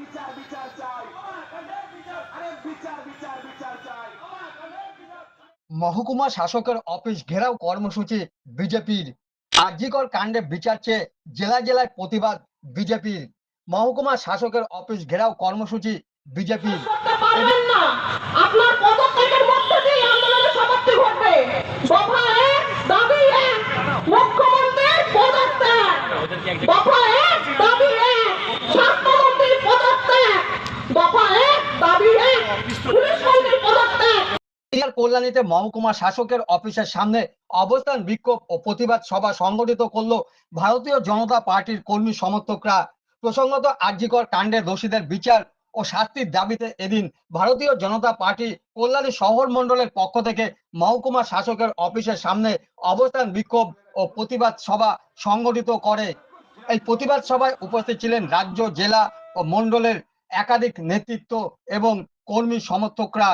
বিচার বিচার চাই। আরে বিচার বিচার বিচার চাই। মহকুমা শাসকের অফিস ঘেরাও কর্মসূচি বিজেপির। আর্যিকর কাণ্ডে বিচার চেয়ে জেলা জেলায় প্রতিবাদ বিজেপির। মহকুমা শাসকের অফিস ঘেরাও কর্মসূচি বিজেপির। পারবেন আপনার পদত্যাগের মধ্য দিয়ে আন্দোলনের সমাপ্তি ঘটবে। দফা এক দাবি এক মুখ্যমন্ত্রীর পদত্যাগ। দফা এক দাবি এক স্বাস্থ্যমন্ত্রীর পদত্যাগ দফা এক দাবি এক পুলিশ মন্ত্রীর পদত্যাগ নদীয়ার কল্যাণীতে মহকুমা শাসকের অফিসের সামনে অবস্থান বিক্ষোভ ও প্রতিবাদ সভা সংগঠিত করল ভারতীয় জনতা পার্টির কর্মী সমর্থকরা। প্রসঙ্গত আর্যিকর কাণ্ডের দোষীদের বিচার ও শাস্তির দাবিতে এদিন ভারতীয় জনতা পার্টি কল্যাণী শহর মণ্ডলের পক্ষ থেকে মহকুমা শাসকের অফিসের সামনে অবস্থান বিক্ষোভ ও প্রতিবাদ সভা সংগঠিত করে। এই প্রতিবাদ সভায় উপস্থিত ছিলেন রাজ্য, জেলা ও মন্ডলের একাধিক নেতৃত্ব এবং কর্মী সমর্থকরা।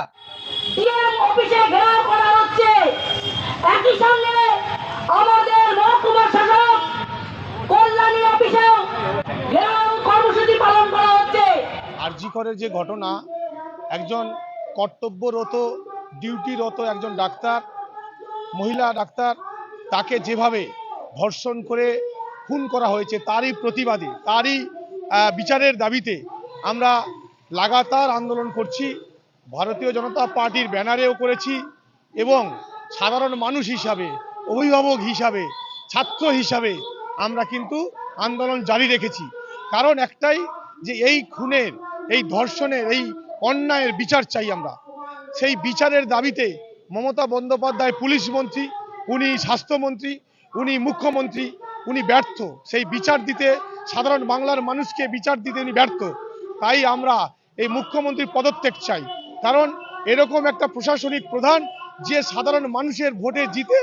অফিসে ঘেরাও করা হচ্ছে। একই সঙ্গে আমাদের মহকুমা শাসক কল্যাণী অফিসেও ঘেরাও কর্মসূচি পালন করা হচ্ছে। আরজি করের যে ঘটনা, একজন কর্তব্যরত, ডিউটিরত একজন ডাক্তার, মহিলা ডাক্তার, তাকে যেভাবে ধর্ষণ করে খুন করা হয়েছে, তারই প্রতিবাদে, তারই বিচারের দাবিতে আমরা লাগাতার আন্দোলন করছি। ভারতীয় জনতা পার্টির ব্যানারেও করেছি এবং সাধারণ মানুষ হিসাবে, অভিভাবক হিসাবে, ছাত্র হিসাবে আমরা কিন্তু আন্দোলন জারি রেখেছি। কারণ একটাই যে এই খুনের, এই ধর্ষণের, এই অন্যায়ের বিচার চাই আমরা। সেই বিচারের দাবিতে মমতা বন্দ্যোপাধ্যায় পুলিশ মন্ত্রী, উনি স্বাস্থ্যমন্ত্রী, উনি মুখ্যমন্ত্রী, উনি ব্যর্থ। সেই বিচার দিতে সাধারণ বাংলার মানুষকে বিচার দিতে উনি ব্যর্থ। তাই আমরা এই মুখ্যমন্ত্রীর পদত্যাগ চাই। কারণ এরকম একটা প্রশাসনিক প্রধান যে সাধারণ মানুষের ভোটে জিতে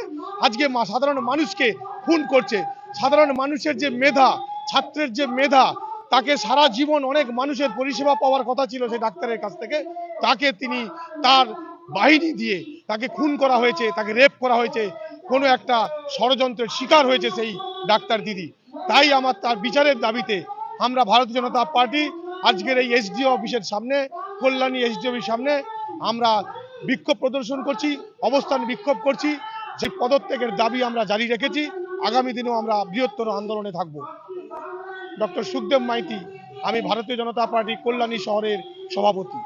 আজকে সাধারণ মানুষকে খুন করছে। সাধারণ মানুষের যে মেধা, ছাত্রের যে মেধা, তাকে সারা জীবন অনেক মানুষের পরিষেবা পাওয়ার কথা ছিল সেই ডাক্তারের কাছ থেকে। তাকে তিনি তার বাহিনী দিয়ে তাকে খুন করা হয়েছে, তাকে রেপ করা হয়েছে। কোনো একটা ষড়যন্ত্রের শিকার হয়েছে সেই ডাক্তার দিদি। তাই আমার তার বিচারের দাবিতে আমরা ভারতীয় জনতা পার্টি আজকের এই এসডিও অফিসের সামনে কল্যাণী এসডিও সামনে আমরা বিক্ষোভ প্রদর্শন করছি, অবস্থান বিক্ষোভ করছি, যে পদত্যাগের দাবি আমরা জারি রেখেছি, আগামী দিনেও আমরা বৃহত্তর আন্দোলনে থাকব। ডক্টর সুখদেব মাইতি, আমি ভারতীয় জনতা পার্টি কল্যাণী শহরের সভাপতি।